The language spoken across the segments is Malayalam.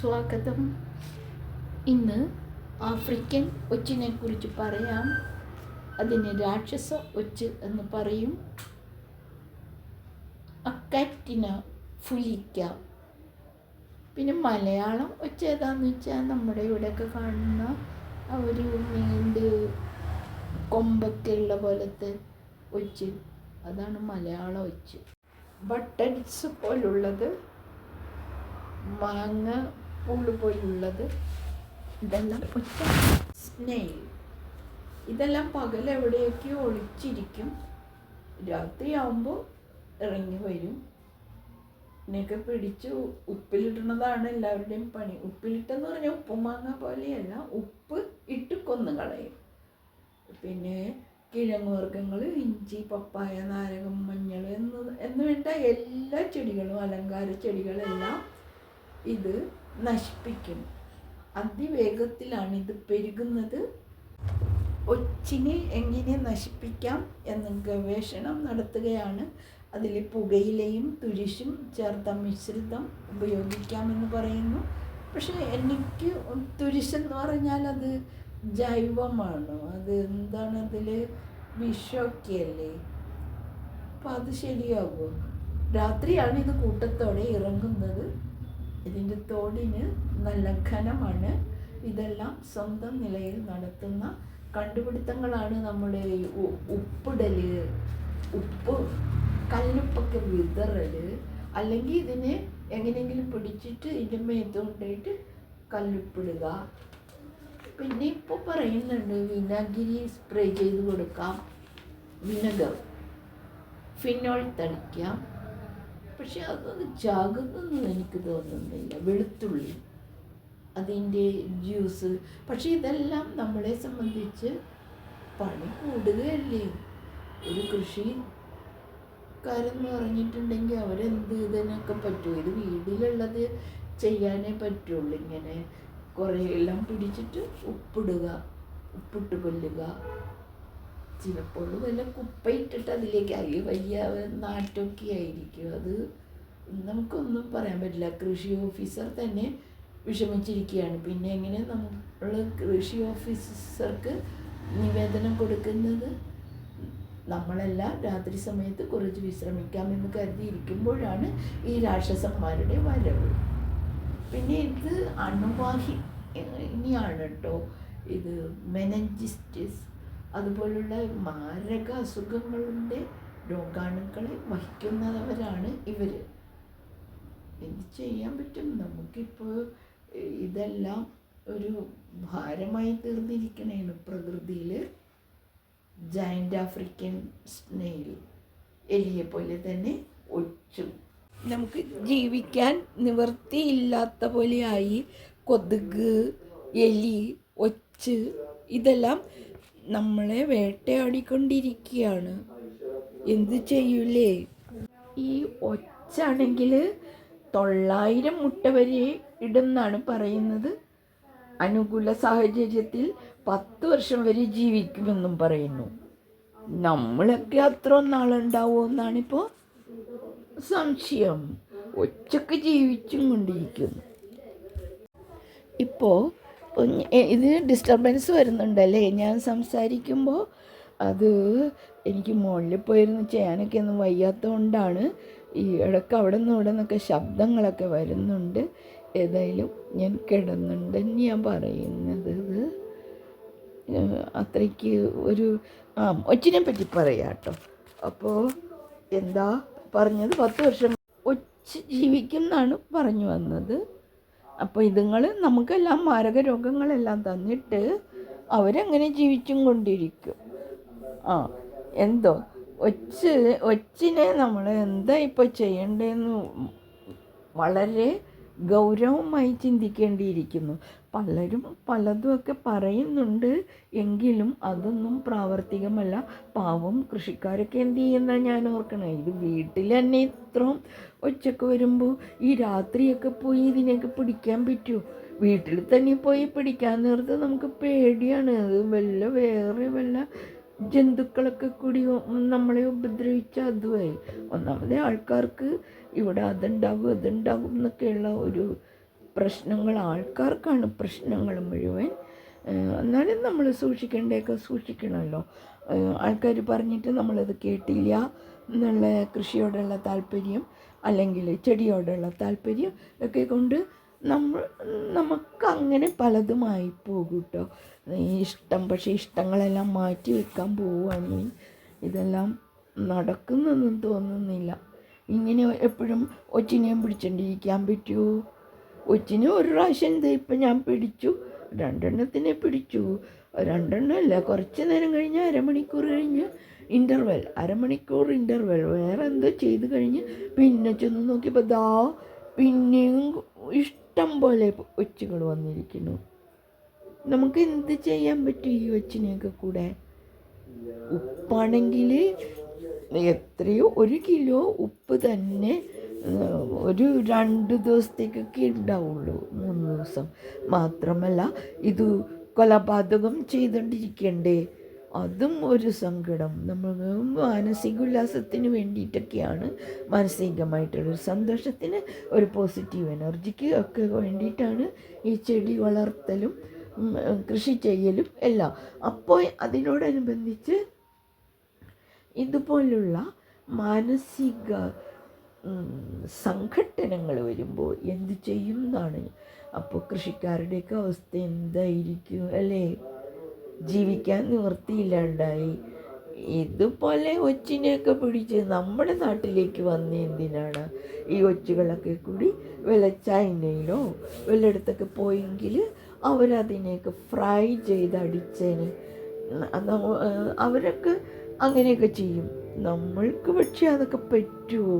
സ്വാഗതം. ഇന്ന് ആഫ്രിക്കൻ ഒച്ചിനെ കുറിച്ച് പറയാം. അതിന് രാക്ഷസ ഒച്ച് എന്ന് പറയും. അക്കാറ്റിന ഫുലിക്ക. പിന്നെ മലയാളം ഒച്ച ഏതാന്ന് വെച്ചാൽ നമ്മുടെ ഇവിടെയൊക്കെ കാണുന്ന ആ ഒരു നീണ്ട് കൊമ്പൊക്കെ ഉള്ള പോലത്തെ ഒച്ച്. അതാണ് മലയാള ഒച്ച്. ബട്ടൻസ് പോലുള്ളത് മാങ്ങ പൂൾ പോലുള്ളത് ഇതെല്ലാം ഒറ്റ സ്നെയിൽ ഇതെല്ലാം പകൽ എവിടെയൊക്കെ ഒളിച്ചിരിക്കും രാത്രിയാവുമ്പോൾ ഇറങ്ങി വരും. ഇതിനെയൊക്കെ പിടിച്ച് ഉപ്പിലിടുന്നതാണ് എല്ലാവരുടെയും പണി. ഉപ്പിലിട്ടെന്ന് പറഞ്ഞാൽ ഉപ്പുമാങ്ങ പോലെയല്ല ഉപ്പ് ഇട്ട് കൊന്നു കളയും. പിന്നെ കിഴങ്ങ് വർഗങ്ങൾ ഇഞ്ചി പപ്പായ നാരകം മഞ്ഞൾ എന്ന് എന്ന് വേണ്ട എല്ലാ ചെടികളും അലങ്കാര ചെടികളെല്ലാം ഇത് നശിപ്പിക്കും. അതിവേഗത്തിലാണ് ഇത് പെരുകുന്നത്. ഒച്ചിനെ എങ്ങനെ നശിപ്പിക്കാം എന്ന് ഗവേഷണം നടത്തുകയാണ്. അതിൽ പുകയിലയും തുരിശും ചേർത്ത മിശ്രിതം ഉപയോഗിക്കാമെന്ന് പറയുന്നു. പക്ഷേ എനിക്ക് തുരിശെന്ന് പറഞ്ഞാൽ അത് ജൈവമാണ്? അത് എന്താണ് അതിൽ വിഷമൊക്കെയല്ലേ അപ്പം അത് ശരിയാകുമോ രാത്രിയാണ് ഇത് കൂട്ടത്തോടെ ഇറങ്ങുന്നത്. ഇതിന്റെ തോടിന് നല്ല ഘനമാണ്. ഇതെല്ലാം സ്വന്തം നിലയിൽ നടത്തുന്ന കണ്ടുപിടുത്തങ്ങളാണ് നമ്മുടെ ഈ ഉ- ഉപ്പ് കല്ലുപ്പൊക്കെ വിതറൽ അല്ലെങ്കിൽ ഇതിനെ എങ്ങനെയെങ്കിലും പിടിച്ചിട്ട് ഇതിന്റെ മേത്ത് കൊണ്ടുപോയിട്ട് കല്ലുപ്പിടുക. പിന്നെ ഇപ്പോൾ പറയുന്നുണ്ട് വിനാഗിരി സ്പ്രേ ചെയ്ത് കൊടുക്കാം. വിനഗർ. ഫിനോൾ തളിക്കാം. പക്ഷെ അതൊന്ന് ചാകുന്നൊന്നും എനിക്ക് തോന്നുന്നില്ല. വെളുത്തുള്ളി അതിന്റെ ജ്യൂസ്. പക്ഷേ ഇതെല്ലാം നമ്മളെ സംബന്ധിച്ച് പണി കൂടുകയല്ലേ? ഒരു കൃഷിക്കാരെന്ന് പറഞ്ഞിട്ടുണ്ടെങ്കിൽ അവരെന്ത് ഇതിനൊക്കെ പറ്റുമോ ഇത് വീട്ടിലുള്ളത് ചെയ്യാനേ പറ്റുള്ളൂ. ഇങ്ങനെ കുറേ എല്ലാം പിടിച്ചിട്ട് ഉപ്പിടുക ഉപ്പിട്ട് കൊല്ലുക. ചിലപ്പോൾ വല്ല കുപ്പയിട്ടിട്ട് അതിലേക്ക് അയ്യ വലിയ നാട്ടൊക്കെ ആയിരിക്കും. അത് നമുക്കൊന്നും പറയാൻ പറ്റില്ല. കൃഷി ഓഫീസർ തന്നെ വിഷമിച്ചിരിക്കുകയാണ്. പിന്നെ എങ്ങനെ നമ്മൾ കൃഷി ഓഫീസർക്ക് നിവേദനം കൊടുക്കുന്നത്? നമ്മളെല്ലാം രാത്രി സമയത്ത് കുറച്ച് വിശ്രമിക്കാമെന്ന് കരുതിയിരിക്കുമ്പോഴാണ് ഈ രാക്ഷസന്മാരുടെ വരവ്. പിന്നെ ഇത് അണുവാഹി ഇനിയാണ് കേട്ടോ. ഇത് മെനഞ്ചിസ്റ്റിസ് അതുപോലുള്ള മാരക അസുഖങ്ങളുടെ രോഗാണുക്കളെ വഹിക്കുന്നവരാണ് ഇവർ എന്ത് ചെയ്യാൻ പറ്റും? നമുക്കിപ്പോൾ ഇതെല്ലാം ഒരു ഭാരമായി തീർന്നിരിക്കണേണ് പ്രകൃതിയിൽ ജയന്റ് ആഫ്രിക്കൻ സ്നെയിൽ എലിയെ പോലെ തന്നെ ഒച്ചും. നമുക്ക് ജീവിക്കാൻ നിവൃത്തിയില്ലാത്ത പോലെയായി കൊതുക് എലി ഒച്ച് ഇതെല്ലാം നമ്മളെ വേട്ടയാടിക്കൊണ്ടിരിക്കുകയാണ്. എന്ത് ചെയ്യൂലേ? ഈ ഒച്ചാണെങ്കിൽ തൊള്ളായിരം മുട്ട വരെ ഇടുന്നാണ് പറയുന്നത്. അനുകൂല സാഹചര്യത്തിൽ പത്ത് വർഷം വരെ ജീവിക്കുമെന്നും പറയുന്നു. നമ്മളൊക്കെ അത്ര നാളുണ്ടാവുമോ എന്നാണിപ്പോൾ സംശയം. ഒച്ചക്ക് ജീവിച്ചും കൊണ്ടിരിക്കുന്നു. ഇപ്പോൾ ഇത് ഡിസ്റ്റർബൻസ് വരുന്നുണ്ടല്ലേ? ഞാൻ സംസാരിക്കുമ്പോൾ അത് എനിക്ക് മുകളിൽ പോയിരുന്നു. ചെയ്യാനൊക്കെ ഒന്നും വയ്യാത്തതുകൊണ്ടാണ് ഈ ഇടയ്ക്ക് അവിടെ നിന്ന് ഇവിടെ നിന്നൊക്കെ ശബ്ദങ്ങളൊക്കെ വരുന്നുണ്ട്. ഏതായാലും ഞാൻ കിടന്നുണ്ട് ഞാൻ പറയുന്നത്. അത്രയ്ക്ക് ഒരു ആ ഒച്ചിനെ പറ്റി പറയാം കേട്ടോ അപ്പോൾ എന്താ പറഞ്ഞത്? പത്ത് വർഷം ഒച്ച് ജീവിക്കും എന്നാണ് പറഞ്ഞു വന്നത്. അപ്പോൾ ഇതുങ്ങൾ നമുക്കെല്ലാം മാരക രോഗങ്ങളെല്ലാം തന്നിട്ട് അവരങ്ങനെ ജീവിച്ചും കൊണ്ടിരിക്കും. ആ എന്തോ? ഒച്ച് ഒച്ചിനെ നമ്മൾ എന്താ ഇപ്പോൾ ചെയ്യേണ്ടതെന്ന് വളരെ ഗൗരവമായി ചിന്തിക്കേണ്ടിയിരിക്കുന്നു. പലരും പലതുമൊക്കെ പറയുന്നുണ്ട്. എങ്കിലും അതൊന്നും പ്രാവർത്തികമല്ല. പാവം കൃഷിക്കാരൊക്കെ എന്ത് ചെയ്യുന്ന ഞാൻ ഓർക്കണം. ഇത് വീട്ടിൽ തന്നെ ഇത്രയും ഒച്ചക്ക് വരുമ്പോൾ ഈ രാത്രിയൊക്കെ പോയി ഇതിനെയൊക്കെ പിടിക്കാൻ പറ്റുമോ വീട്ടിൽ തന്നെ പോയി പിടിക്കാൻ നേരത്ത് നമുക്ക് പേടിയാണ്. അത് വല്ല വേറെ വല്ല ജന്തുക്കളൊക്കെ കൂടി നമ്മളെ ഉപദ്രവിച്ച അതുമായി ഒന്നാമത് ആൾക്കാർക്ക് ഇവിടെ അതുണ്ടാകും അതുണ്ടാകും എന്നൊക്കെയുള്ള ഒരു പ്രശ്നങ്ങൾ ആൾക്കാർക്കാണ് പ്രശ്നങ്ങൾ മുഴുവൻ. എന്നാലും നമ്മൾ സൂക്ഷിക്കേണ്ടതൊക്കെ സൂക്ഷിക്കണമല്ലോ. ആൾക്കാർ പറഞ്ഞിട്ട് നമ്മളത് കേട്ടില്ല എന്നുള്ള കൃഷിയോടുള്ള താല്പര്യം അല്ലെങ്കിൽ ചെടിയോടുള്ള താല്പര്യം ഒക്കെ കൊണ്ട് നമ്മൾ നമുക്കങ്ങനെ പലതുമായി പോകും കേട്ടോ ഇഷ്ടം പക്ഷേ ഇഷ്ടങ്ങളെല്ലാം മാറ്റി വെക്കാൻ പോവുകയാണെങ്കിൽ ഇതെല്ലാം നടക്കുന്നൊന്നും തോന്നുന്നില്ല. ഇങ്ങനെ എപ്പോഴും ഒച്ചിനെയും പിടിച്ചോണ്ടിരിക്കാൻ പറ്റുമോ ഒച്ചിനെ ഒരു പ്രാവശ്യം ഇത് ഇപ്പം ഞാൻ പിടിച്ചു. രണ്ടെണ്ണത്തിനെ പിടിച്ചു. രണ്ടെണ്ണമല്ല കുറച്ച് നേരം കഴിഞ്ഞ് അരമണിക്കൂർ കഴിഞ്ഞ് ഇന്റർവെൽ അരമണിക്കൂർ ഇന്റർവെൽ വേറെ എന്തോ ചെയ്ത് കഴിഞ്ഞ് പിന്നെ ചെന്ന് നോക്കിയപ്പോൾ ദാ പിന്നെയും ഇഷ്ടം പോലെ ഒച്ചുകൾ വന്നിരിക്കുന്നു. നമുക്ക് എന്ത് ചെയ്യാൻ പറ്റും ഈ ഒച്ചിനെയൊക്കെ കൂടെ? ഉപ്പാണെങ്കിൽ എത്രയോ ഒരു കിലോ ഉപ്പ് തന്നെ ഒരു രണ്ട് ദിവസത്തേക്കൊക്കെ ഉണ്ടാവുള്ളൂ മൂന്ന് ദിവസം. മാത്രമല്ല ഇത് കൊലപാതകം ചെയ്തുകൊണ്ടിരിക്കണ്ടേ അതും ഒരു സങ്കടം. നമ്മൾ മാനസിക ഉല്ലാസത്തിന് വേണ്ടിയിട്ടൊക്കെയാണ് മാനസികമായിട്ടുള്ളൊരു സന്തോഷത്തിന് ഒരു പോസിറ്റീവ് എനർജിക്ക് ഒക്കെ വേണ്ടിയിട്ടാണ് ഈ ചെടി വളർത്തലും കൃഷി ചെയ്യലും എല്ലാം. അപ്പോൾ അതിനോടനുബന്ധിച്ച് ഇതുപോലുള്ള മാനസിക സംഘട്ടനങ്ങൾ വരുമ്പോൾ എന്ത് ചെയ്യും എന്നാണ് അപ്പോൾ കൃഷിക്കാരുടെയൊക്കെ അവസ്ഥ എന്തായിരിക്കും? അല്ലേ? ജീവിക്കാൻ നിവൃത്തിയില്ലാണ്ടായി. ഇതുപോലെ ഒച്ചിനെയൊക്കെ പിടിച്ച് നമ്മുടെ നാട്ടിലേക്ക് വന്ന എന്തിനാണ്? ഈ ഒച്ചുകളൊക്കെ കൂടി വല്ല ചൈനയിലോ വല്ലയിടത്തൊക്കെ പോയെങ്കിൽ അവരതിനെയൊക്കെ ഫ്രൈ ചെയ്ത് അടിച്ചതിന് അവരൊക്കെ അങ്ങനെയൊക്കെ ചെയ്യും. നമ്മൾക്ക് പക്ഷേ അതൊക്കെ പറ്റുമോ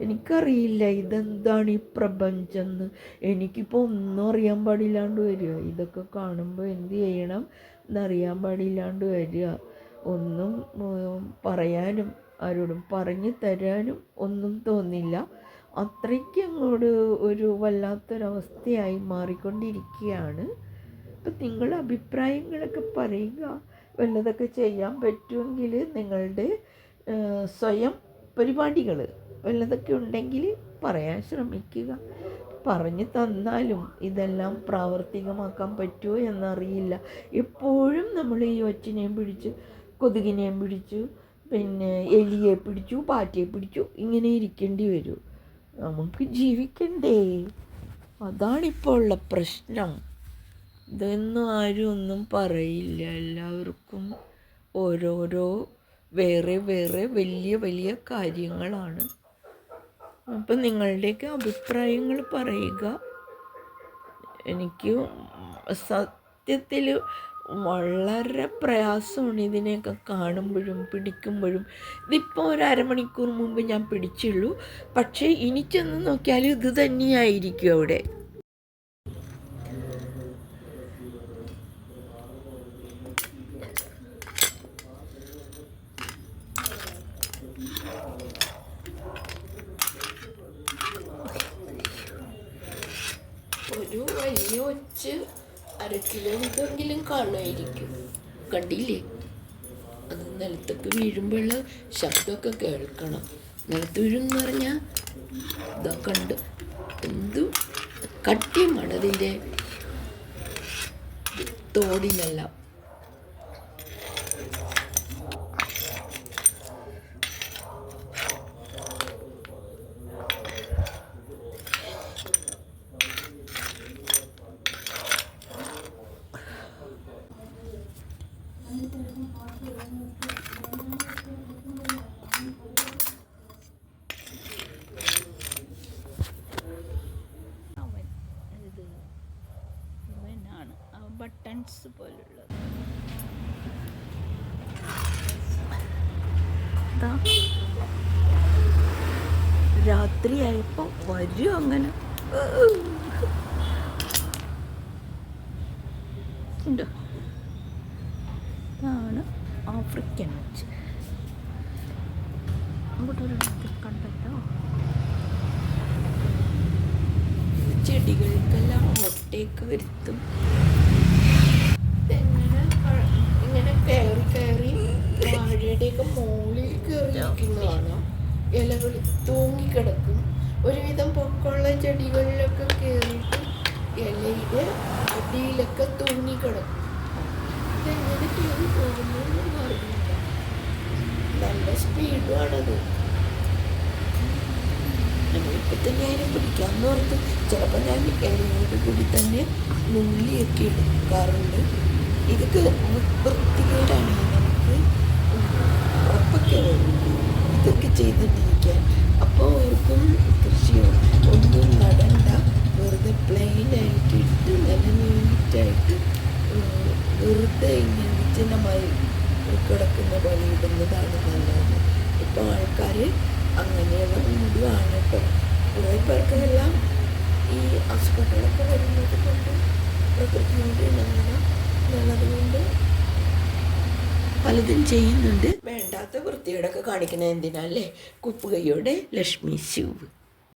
എനിക്കറിയില്ല ഇതെന്താണ് ഈ പ്രപഞ്ചം എന്ന് എനിക്കിപ്പോൾ ഒന്നും അറിയാൻ പാടില്ലാണ്ട് വരിക. ഇതൊക്കെ കാണുമ്പോൾ എന്ത് ചെയ്യണം എന്നറിയാൻ പാടില്ലാണ്ട് വരിക. ഒന്നും പറയാനും ആരോടും പറഞ്ഞു തരാനും ഒന്നും തോന്നില്ല. അത്രയ്ക്ക് അങ്ങോട്ട് ഒരു വല്ലാത്തൊരവസ്ഥയായി മാറിക്കൊണ്ടിരിക്കുകയാണ്. അപ്പം നിങ്ങളുടെ അഭിപ്രായങ്ങളൊക്കെ പറയുക. വല്ലതൊക്കെ ചെയ്യാൻ പറ്റുമെങ്കിൽ നിങ്ങളുടെ സ്വയം പരിപാടികൾ വല്ലതൊക്കെ ഉണ്ടെങ്കിൽ പറയാൻ ശ്രമിക്കുക. പറഞ്ഞു തന്നാലും ഇതെല്ലാം പ്രാവർത്തികമാക്കാൻ പറ്റുമോ എന്നറിയില്ല. എപ്പോഴും നമ്മൾ ഈ ഒച്ചിനെയും പിടിച്ച് കൊതുകിനെയും പിടിച്ചു പിന്നെ എലിയെ പിടിച്ചു പാറ്റയെ പിടിച്ചു ഇങ്ങനെ ഇരിക്കേണ്ടി വരും. നമുക്ക് ജീവിക്കണ്ടേ? അതാണിപ്പോൾ ഉള്ള പ്രശ്നം. ഇതൊന്നും ആരും ഒന്നും പറയില്ല. എല്ലാവർക്കും ഓരോരോ വേറെ വേറെ വലിയ വലിയ കാര്യങ്ങളാണ്. അപ്പം നിങ്ങളുടെയൊക്കെ അഭിപ്രായങ്ങൾ പറയുക. എനിക്ക് സത്യത്തിൽ വളരെ പ്രയാസമാണ് ഇതിനെയൊക്കെ കാണുമ്പോഴും പിടിക്കുമ്പോഴും. ഇതിപ്പോൾ ഒരു അരമണിക്കൂർ മുമ്പ് ഞാൻ പിടിച്ചുള്ളൂ. പക്ഷേ ഇനി ചെന്ന് നോക്കിയാൽ ഇത് തന്നെയായിരിക്കും അവിടെ ഒരു വലിയ ഒച്ച് അര കിലോ ഇതെങ്കിലും കാണുമായിരിക്കും കണ്ടില്ലേ? അത് നിലത്തൊക്കെ വീഴുമ്പോഴുള്ള ശബ്ദമൊക്കെ കേൾക്കണം. നിലത്ത് വീഴുമെന്ന് പറഞ്ഞാൽ ഇതാ കണ്ട്. എന്തു? കട്ടിയുമാണ് അതിന്റെ തോടിനെല്ലാം അവൻ ഇത് ഇവനാണ് ആ ബട്ടൺസ് പോലുള്ളത്. രാത്രിയായപ്പോൾ വരും അങ്ങനെ. ഉണ്ടോ ഇതാണ് ആഫ്രിക്കൻ വെച്ച് ഒരു കണ്ടല്ലോ ചെടികൾക്കെല്ലാം ഓട്ടേക്ക് വരുത്തും ഇതെങ്ങനെ ക- ഇങ്ങനെ കയറി കയറി വാഴയുടെയൊക്കെ മുകളിൽ കയറിയിരിക്കുന്നതാണ് ഇലകൾ തൂങ്ങിക്കിടക്കും. ഒരുവിധം പൊക്കമുള്ള ചെടികളിലൊക്കെ കയറിയിട്ട് അതിന്റെ അടിയിലൊക്കെ തൂങ്ങിക്കിടക്കും. ഇതെങ്ങനെ കയറി പോകുന്നതെന്ന് അറിയില്ല. നല്ല സ്പീഡുമാണത് നമ്മളിപ്പോൾ തന്നെ അതിനെ പിടിക്കാമെന്ന് ഓർത്ത് ചിലപ്പോൾ ഞാൻ ഇലയോട് കൂടി തന്നെ നുള്ളിയൊക്കെ എടുക്കാറുണ്ട്. ഇതൊക്കെ വൃത്തികേടാണ് നമുക്ക് ഉറപ്പൊക്കെ വരും ഇതൊക്കെ ചെയ്തിട്ടിരിക്കാൻ അപ്പോൾ ഓർക്കും കൃഷിയോ ഒന്നും നടണ്ട. വെറുതെ പ്ലെയിനായിട്ട് ഇട്ട് നല്ല നീറ്റായിട്ട് വെറുതെ ഇങ്ങനെ വിജനമായി കിടക്കുന്ന പോലെ ഇടുന്നതാണ് നല്ലത്. ഇപ്പോൾ ആൾക്കാർ അങ്ങനെയുള്ള വീടുമാണ് കേട്ടോ കുറേ പേർക്കെല്ലാം ഈ അസുഖങ്ങളൊക്കെ വരുന്നത് കൊണ്ട് പ്രകൃതിയോട് ഇണങ്ങണം കൊണ്ട് പലതും ചെയ്യുന്നുണ്ട്. വേണ്ടാത്ത വൃത്തിയോടൊക്കെ കാണിക്കുന്നത് എന്തിനാ അല്ലേ? കുപ്പുകൈയോടെ ലക്ഷ്മി ശിവ്